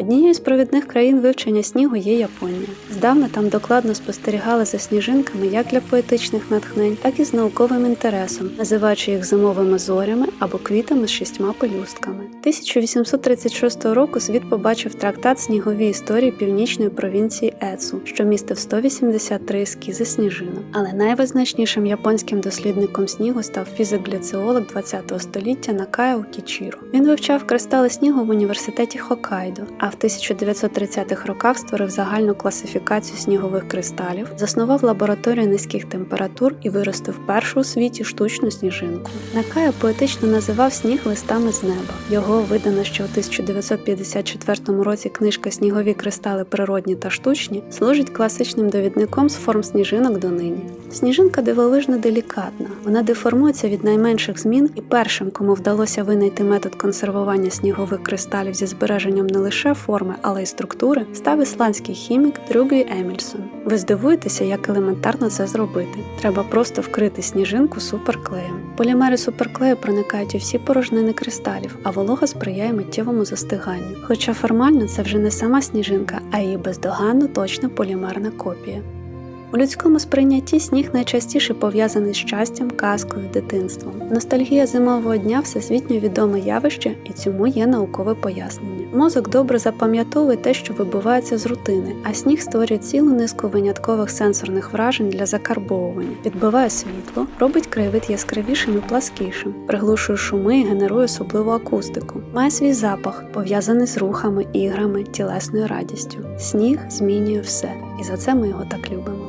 Однією з провідних країн вивчення снігу є Японія. Здавна там докладно спостерігали за сніжинками як для поетичних натхнень, так і з науковим інтересом, називаючи їх зимовими зорями або квітами з шістьма пелюстками. 1836 року світ побачив трактат снігові історії північної провінції Ецу, що містив 183 ескізи сніжинок. Але найвизначнішим японським дослідником снігу став фізик-гляціолог ХХ століття Накао Кічіро. Він вивчав кристали снігу в університеті Хоккайдо, а в 1930-х роках створив загальну класифікацію снігових кристалів, заснував лабораторію низьких температур і виростив першу у світі штучну сніжинку. Накао поетично називав сніг листами з неба. Його видано ще у 1954 році книжка Снігові кристали природні та штучні служить класичним довідником з форм сніжинок до нині. Сніжинка дивовижно делікатна. Вона деформується від найменших змін, і першим, кому вдалося винайти метод консервування снігових кристалів зі збереженням не лише форми, але й структури, став ісландський хімік Трюгві Емільсон. Ви здивуєтеся, як елементарно це зробити. Треба просто вкрити сніжинку суперклеєм. Полімери суперклею проникають у всі порожнини кристалів, а волога сприяє миттєвому застиганню. Хоча формально це вже не сама сніжинка, а її бездоганно точна полімерна копія. У людському сприйнятті сніг найчастіше пов'язаний з щастям, казкою, дитинством. Ностальгія зимового дня всесвітньо відоме явище, і цьому є наукове пояснення. Мозок добре запам'ятовує те, що вибивається з рутини, а сніг створює цілу низку виняткових сенсорних вражень для закарбовування, відбиває світло, робить краєвид яскравішим і пласкішим, приглушує шуми і генерує особливу акустику. Має свій запах, пов'язаний з рухами, іграми, тілесною радістю. Сніг змінює все, і за це ми його так любимо.